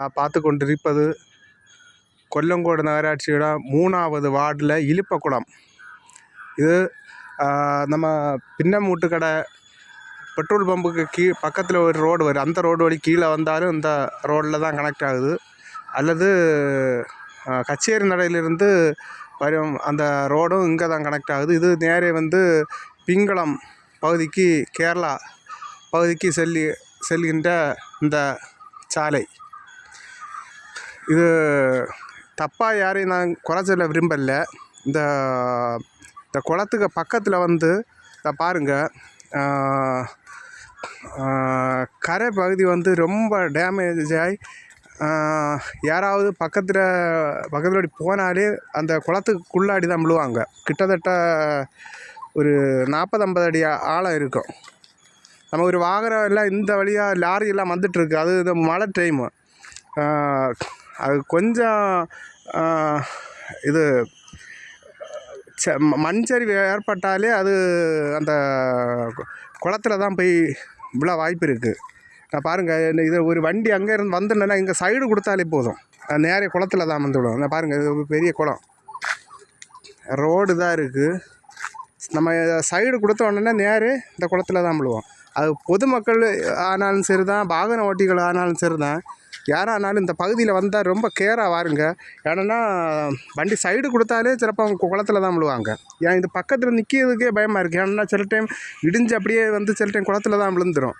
பார்த்து கொண்டிருப்பது கொல்லங்கோடு நகராட்சியோட மூணாவது வார்டில் இலுப்பக்குளம் இது நம்ம பின்னமூட்டு கடை பெட்ரோல் பம்புக்கு கீ பக்கத்தில் ஒரு ரோடு வரும் அந்த ரோடு வழி கீழே வந்தாலும் இந்த ரோடில் தான் கனெக்ட் ஆகுது. அல்லது கச்சேரி நடையிலிருந்து வரும் அந்த ரோடும் இங்கே தான் கனெக்ட் ஆகுது. இது நேரே வந்து பிங்களம் பகுதிக்கு கேரளா பகுதிக்கு செல்லி செல்கின்ற இந்த சாலை. இது தப்பாக யாரையும் நான் குறை சொல்ல விரும்பலை. இந்த இந்த குளத்துக்கு பக்கத்தில் வந்து இதை பாருங்கள் கரை பகுதி வந்து ரொம்ப டேமேஜ் ஆகி யாராவது பக்கத்தில் பக்கத்தில் போனாலே அந்த குளத்துக்குள்ளாடி தான் விழுவாங்க. கிட்டத்தட்ட ஒரு நாற்பது ஐம்பது அடி ஆழம் இருக்கும். நம்ம ஒரு வாகனம் எல்லாம் இந்த வழியாக லாரி எல்லாம் வந்துட்டுருக்கு அது இந்த மழை டைமு அது கொஞ்சம் இது ச- ம- மண் சரிவு ஏற்பட்டாலே அது அந்த குளத்துல தான் போய் விழ வாய்ப்பு இருக்குது நான் பாருங்கள் இது ஒரு வண்டி அங்கே இருந்து வந்துட்டேன்னா இங்கே சைடு கொடுத்தாலே போதும். அது நேரே குளத்துல தான் வந்து விடும் நான் பாருங்கள் இது பெரிய குளம். ரோடு தான் இருக்குது நம்ம சைடு கொடுத்த உடனே நேரே இந்த குளத்துல தான் விழுவோம். அது பொதுமக்கள் ஆனாலும் சரி தான் வாகன ஓட்டிகள் ஆனாலும் சரி தான் யாரானாலும் இந்த பகுதியில் வந்தால் ரொம்ப கேராக வாருங்க. ஏன்னா வண்டி சைடு கொடுத்தாலே சிலப்போ அவங்க குளத்துல தான் விழுவாங்க. ஏன் இது பக்கத்தில் நிற்கிறதுக்கே பயமாக இருக்குது ஏன்னா சில டைம் இடிஞ்சு அப்படியே வந்து சில டைம் குளத்துல தான் விழுந்துடும்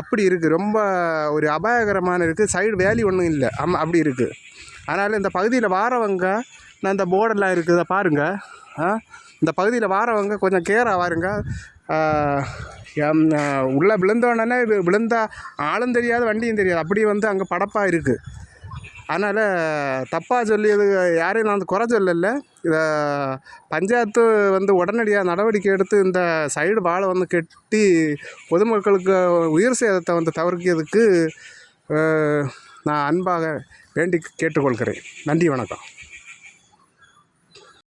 அப்படி இருக்குது ரொம்ப ஒரு அபாயகரமான இருக்குது சைடு வேலி ஒன்றும் இல்லை. ஆமாம் அப்படி இருக்குது அதனால் இந்த பகுதியில் வாரவங்க நான் இந்த போர்டெல்லாம் இருக்குதை பாருங்கள் இந்த பகுதியில் வாரவங்க கொஞ்சம் கேராக வாருங்க. உள்ளே விழுந்தோடனே விழுந்தா ஆளும் தெரியாது வண்டியும் தெரியாது. அப்படி வந்து அங்கே படப்பாக இருக்குது அதனால் தப்பாக சொல்லியது யாரையும் நான் வந்து குறை சொல்லலை. இதை பஞ்சாயத்து வந்து உடனடியாக நடவடிக்கை எடுத்து இந்த சைடு வாழை வந்து கட்டி பொதுமக்களுக்கு உயிர் சேதத்தை வந்து தவிர்க்கிறதுக்கு நான் அன்பாக வேண்டி கேட்டுக்கொள்கிறேன். நன்றி வணக்கம்.